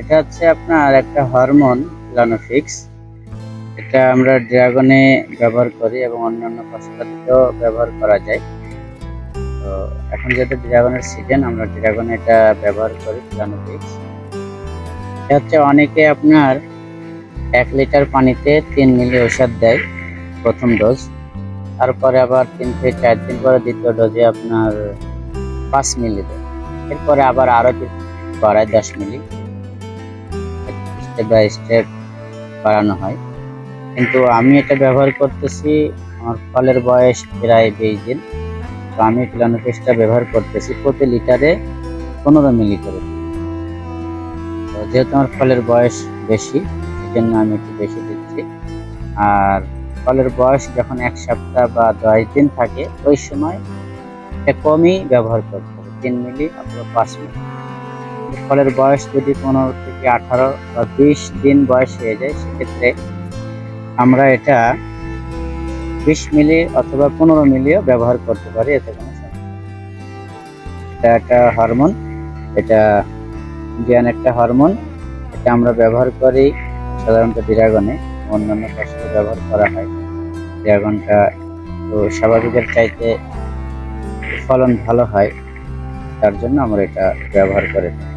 এটা হচ্ছে আপনার একটা হরমোন প্লানোফিক্স এটা আমরা ড্রাগনে ব্যবহার করি এবং অন্যান্য ফসলাতেও ব্যবহার করা যায়। তো এখন যেহেতু ড্রাগনের সিজন আমরা ড্রাগনে এটা ব্যবহার করি প্লানোফিক্স এটা হচ্ছে অনেকে আপনার এক লিটার পানিতে তিন মিলি ঔষধ দেয় প্রথম ডোজ তারপরে আবার তিন থেকে চার দিন পরে দ্বিতীয় ডোজে আপনার পাঁচ মিলি দেয়। এরপরে আবার আরও বাড়ায় দশ মিলি। স্টেপ বাই স্টেপ বাড়ানো হয়। কিন্তু আমি এটা ব্যবহার করতেছি, আমার ফলের বয়স প্রায় বিশ দিন। তো আমি প্লানোফিক্সটা ব্যবহার করতেছি প্রতি লিটারে পনেরো মিলি করে। তো যেহেতু আমার ফলের বয়স বেশি, সেজন্য আমি একটু বেশি দিচ্ছি। আর ফলের বয়স যখন এক সপ্তাহ বা দশ দিন থাকে, ওই সময় এটা কমই ব্যবহার করতে হবে, তিন মিলি অথবা পাঁচ মিলি। ফলের বয়স যদি পনেরো থেকে আঠারো বা বিশ দিন বয়স হয়ে যায়, সেক্ষেত্রে আমরা এটা বিশ মিলি অথবা পনেরো মিলিও ব্যবহার করতে পারি, এতে কোনো। এটা একটা হরমোন, এটা ইন্ডিয়ান একটা হরমোন, এটা আমরা ব্যবহার করি সাধারণত ড্রাগনে, অন্যান্য ফসলে ব্যবহার করা হয় ড্রাগনটা তো স্বাভাবিকের চাইতে ফলন ভালো হয়, তার জন্য আমরা এটা ব্যবহার করে থাকি।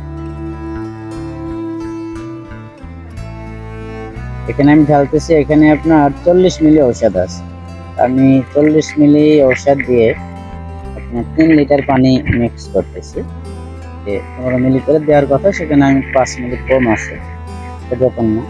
এখানে আমি ঢালতেছি, এখানে আপনার চল্লিশ মিলি ঔষধ আছে। আমি চল্লিশ মিলি ঔষধ দিয়ে আপনার তিন লিটার পানি মিক্স করতেছি। পনেরো মিলি করে দেওয়ার কথা, সেখানে আমি পাঁচ মিলি কম আছে। যখন না।